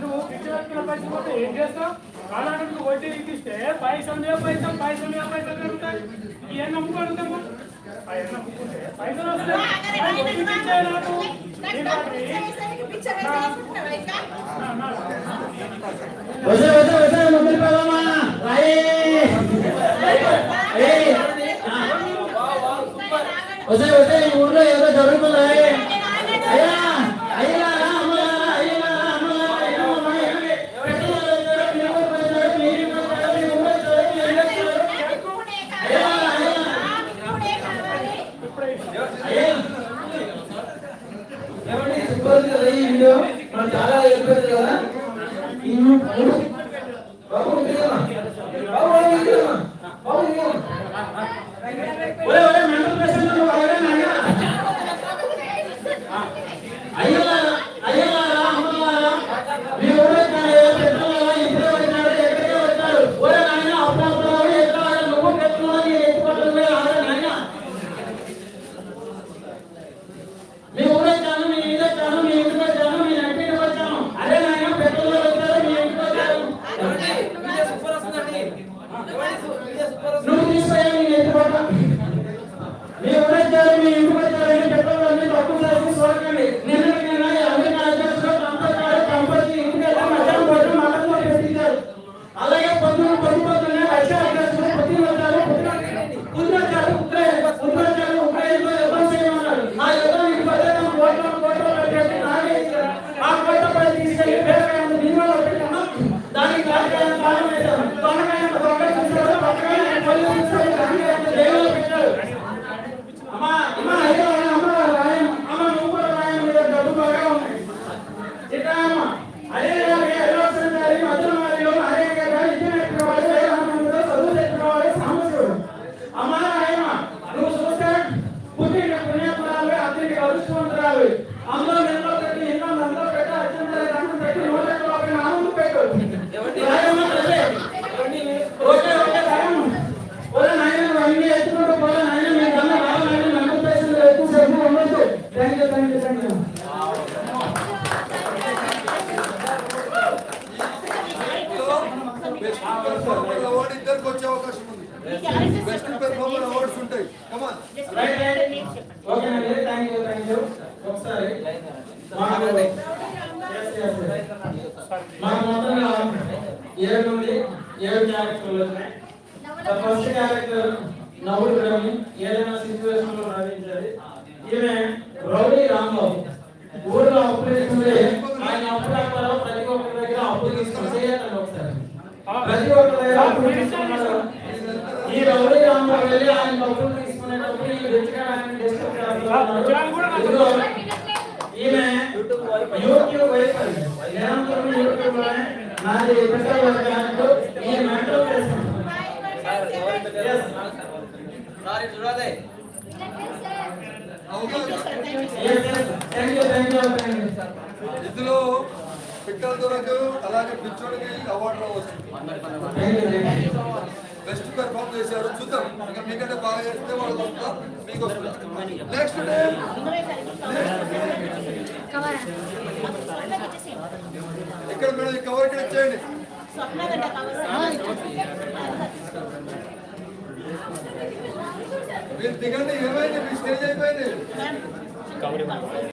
నువ్వు పిచ్చివర్కుల పైసలు పోతే ఏం చేస్తావు కాలానికి వడ్డీ ఇస్తే పైసలు లేవు పైసలు పైసలు లేవు వస్తాయి ఇబ్బంది కదా ఈ వీడియో మనం చాలా ఇబ్బంది కదా బాబు బాబు బాబు అయ్యో పెర్ఫార్మర్ అవార్డు ఇద్దరికి వచ్చే ఉంటాయి. కమాన్ ఒకసారి. మన మొత్తంగా ఏడు నుండి ఏడు ఊళ్ళో అప్పులు ఆయన అప్పులు ప్రతి ఒక్కరి దగ్గర అప్పులు తీసుకుంటే ఈ రౌడీ రామ్మారావు వెళ్ళి ఆయన డబ్బులు తీసుకునేటప్పుడు ఈ వ్యక్తిగా ఆయన డిస్టర్బ్ చేస్తున్నారు ఈమె యూట్యూబ్ వైపు నిరంతరం యూట్యూబ్ లోనే నాది ఎపిసోడ్ వస్తానంటూ ఈ మెంటల్ సారీ చూడాలి ఇందులో పిట్టలదొరకు అలాగే పిచ్చోడికి అవార్డు వస్తుంది. బెస్ట్ పెర్ఫామ్ చేశారు. చూద్దాం. ఇంకా మీకంటే బాగా చేస్తే వాళ్ళు చూస్తాం మీకు నెక్స్ట్ డే ఇక్కడ మేడం కవర్ ఇక్కడ ఇచ్చేయండి. మీరు దిగండి. ఏమైంది మీ స్టేజ్ అయిపోయింది.